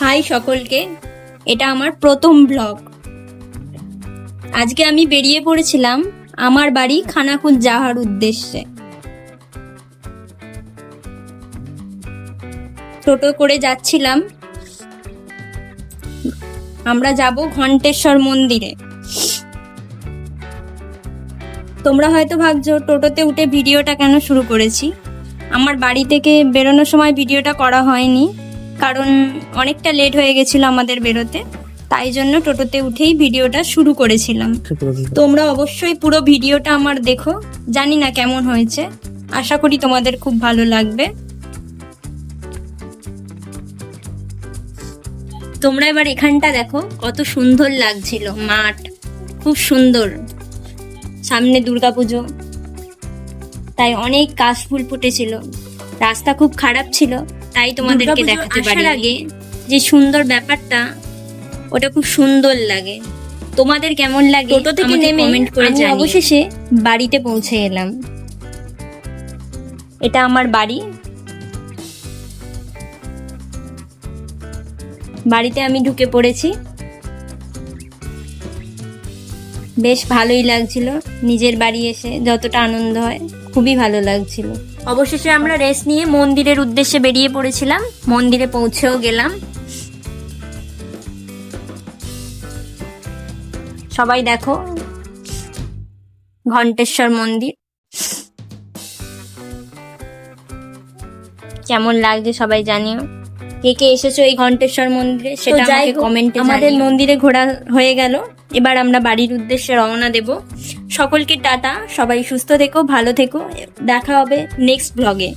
High সকলকে, এটা আমার প্রথম ব্লগ। আজকে আমি বেরিয়ে পড়েছিলাম আমার বাড়ি খানাকুল যাওয়ার উদ্দেশ্যে। টোটো করে যাচ্ছিলাম। আমরা যাব ঘণ্টেশ্বর মন্দিরে। তোমরা হয়তো ভাবছ, টোটোতে উঠে ভিডিওটা কেন শুরু করেছি? আমার বাড়ি থেকে বেরোনোর সময় ভিডিওটা করা হয়নি। কারণ অনেকটা লেট হয়ে গেছিল আমাদের বেরোতে তাই জন্য টোটোতে উঠেই ভিডিওটা শুরু করেছিলাম। তোমরা অবশ্যই পুরো ভিডিওটা আমার দেখো জানি না কেমন হয়েছে। আশা করি তোমাদের খুব ভালো লাগবে। তোমরা এবার এখানটা দেখো কত সুন্দর লাগছিল মাঠ খুব সুন্দর। সামনে দুর্গাপুজো তাই অনেক কাশফুল ফুটেছিল। রাস্তা খুব খারাপ ছিল তাই তোমাদেরকে দেখাতে পারি আগে যে সুন্দর ব্যাপারটা ওটা খুব সুন্দর লাগে। তোমাদের কেমন লাগে? টোটো থেকে নেমে কমেন্ট করে আমি জানিও। অবশেষে বাড়িতে পৌঁছে এলাম। এটা আমার বাড়ি। বাড়িতে আমি ঢুকে পড়েছি। বেশ ভালোই লাগছিল। নিজের বাড়ি এসে যতটা আনন্দ হয় খুবই ভালো লাগছিল। অবশেষে আমরা রেস্ট নিয়ে মন্দিরের উদ্দেশ্যে বেরিয়ে পড়েছিলাম। মন্দিরে পৌঁছেও গেলাম। সবাই দেখো ঘণ্টেশ্বর মন্দির। কেমন লাগছে সবাই জানিও। কে কে এসেছ এই ঘণ্টেশ্বর মন্দিরে সেটা আমাকে কমেন্টে আমাদের আমাদের মন্দিরে ঘোরা হয়ে গেল। এবার আমরা বাড়ির উদ্দেশ্যে রওনা দেব। সকলকে টাটা, সবাই সুস্থ থেকো, ভালো থেকো। দেখা হবে নেক্সট ব্লগে